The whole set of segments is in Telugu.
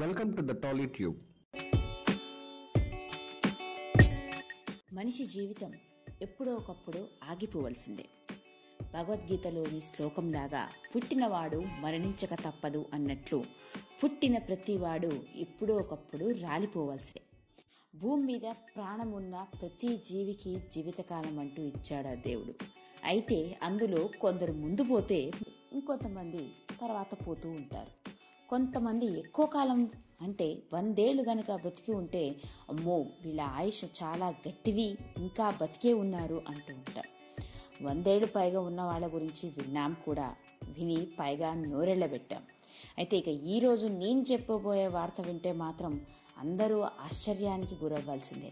Welcome to the Tolly tube మనిషి జీవితం ఎప్పుడో ఒకప్పుడు ఆగిపోవలసిందే. భగవద్గీతలోని శ్లోకంలాగా పుట్టినవాడు మరణించక తప్పదు అన్నట్లు పుట్టిన ప్రతివాడు ఎప్పుడో ఒకప్పుడు రాలిపోవలసే భూమి మీద ప్రాణం ఉన్న ప్రతి జీవికి జీవితకాలం అంటూ ఇచ్చాడు ఆ దేవుడు. అయితే అందులో కొందరు ముందు పోతే ఇంకొంతమంది తర్వాత పోతూ ఉంటారు. కొంతమంది ఎక్కువ కాలం అంటే వందేళ్ళు గనక బ్రతికి ఉంటే అమ్మో వీళ్ళ ఆయుష్ చాలా గట్టిది ఇంకా బతికే ఉన్నారు అంటూ ఉంటారు వందేళ్ళు పైగా ఉన్న వాళ్ళ గురించి విన్నాం కూడా విని పైగా నోరెళ్ళబెట్టాం. అయితే ఇక ఈరోజు నేను చెప్పబోయే వార్త వింటే మాత్రం అందరూ ఆశ్చర్యానికి గురవ్వాల్సిందే.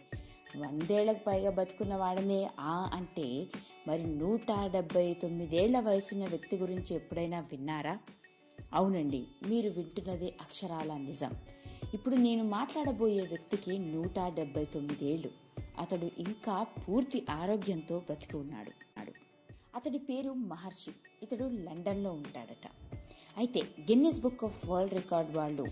వందేళ్ళకు పైగా బతుకున్న వాడనే ఆ అంటే మరి నూట డెబ్బై తొమ్మిదేళ్ళ వయసున్న వ్యక్తి గురించి ఎప్పుడైనా విన్నారా? అవునండి మీరు వింటున్నది అక్షరాల నిజం. ఇప్పుడు నేను మాట్లాడబోయే వ్యక్తికి నూట డెబ్బై తొమ్మిదేళ్ళు అతడు ఇంకా పూర్తి ఆరోగ్యంతో బ్రతికి ఉన్నాడు. అతడి పేరు మహర్షి. ఇతడు లండన్లో ఉంటాడట. అయితే Guinness book of world record వాళ్ళు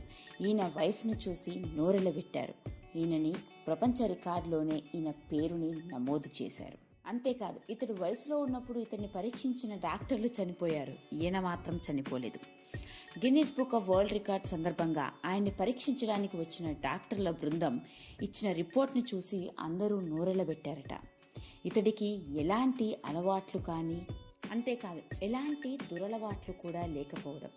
ఈయన వయసును చూసి నోరెలబెట్టారు. ఈయనని ప్రపంచ రికార్డులోనే ఈయన పేరుని నమోదు చేశారు. అంతేకాదు ఇతడు వయసులో ఉన్నప్పుడు ఇతన్ని పరీక్షించిన డాక్టర్లు చనిపోయారు. ఈయన మాత్రం చనిపోలేదు. Guinness book of world record సందర్భంగా ఆయన్ని పరీక్షించడానికి వచ్చిన డాక్టర్ల బృందం ఇచ్చిన రిపోర్ట్ని చూసి అందరూ నూరెలబెట్టారట ఇతడికి ఎలాంటి అలవాట్లు కానీ అంతేకాదు ఎలాంటి దురలవాట్లు కూడా లేకపోవడం.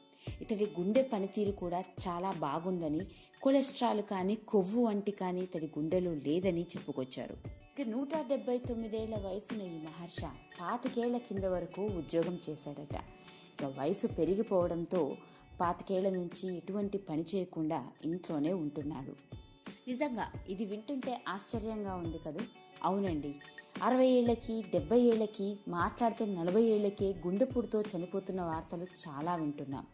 ఇతడి గుండె పనితీరు కూడా చాలా బాగుందని కొలెస్ట్రాల్ కానీ కొవ్వు వంటి కానీ ఇతడి గుండెలో లేదని చెప్పుకొచ్చారు. నూట డెబ్బై తొమ్మిదేళ్ళ వయసున్న ఈ మహర్ష. పాతికేళ్ళ కింద వరకు ఉద్యోగం చేశాడట. ఇక వయసు పెరిగిపోవడంతో పాతికేళ్ళ నుంచి ఎటువంటి పని చేయకుండా ఇంట్లోనే ఉంటున్నాడు. నిజంగా ఇది వింటుంటే ఆశ్చర్యంగా ఉంది కదూ? అవునండి. అరవై ఏళ్ళకి డెబ్బై ఏళ్ళకి మాట్లాడితే నలభై ఏళ్ళకే గుండెపుడుతో చనిపోతున్న వార్తలు చాలా వింటున్నాం.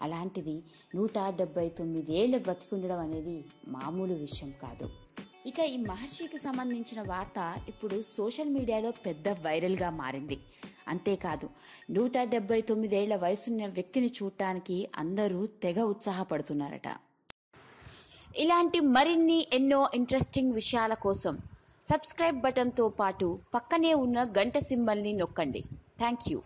అలాంటిది నూట డెబ్బై తొమ్మిదేళ్ళు బ్రతికుండడం అనేది మామూలు విషయం కాదు. ఇక ఈ మహర్షికి సంబంధించిన వార్త ఇప్పుడు సోషల్ మీడియాలో పెద్ద వైరల్గా మారింది. అంతేకాదు నూట డెబ్బై తొమ్మిదేళ్ళ వయసున్న వ్యక్తిని చూడటానికి అందరూ తెగ ఉత్సాహపడుతున్నారట. ఇలాంటి మరిన్ని ఎన్నో ఇంట్రెస్టింగ్ విషయాల కోసం సబ్స్క్రైబ్ బటన్తో పాటు పక్కనే ఉన్న గంట సింబల్ని నొక్కండి. Thank you.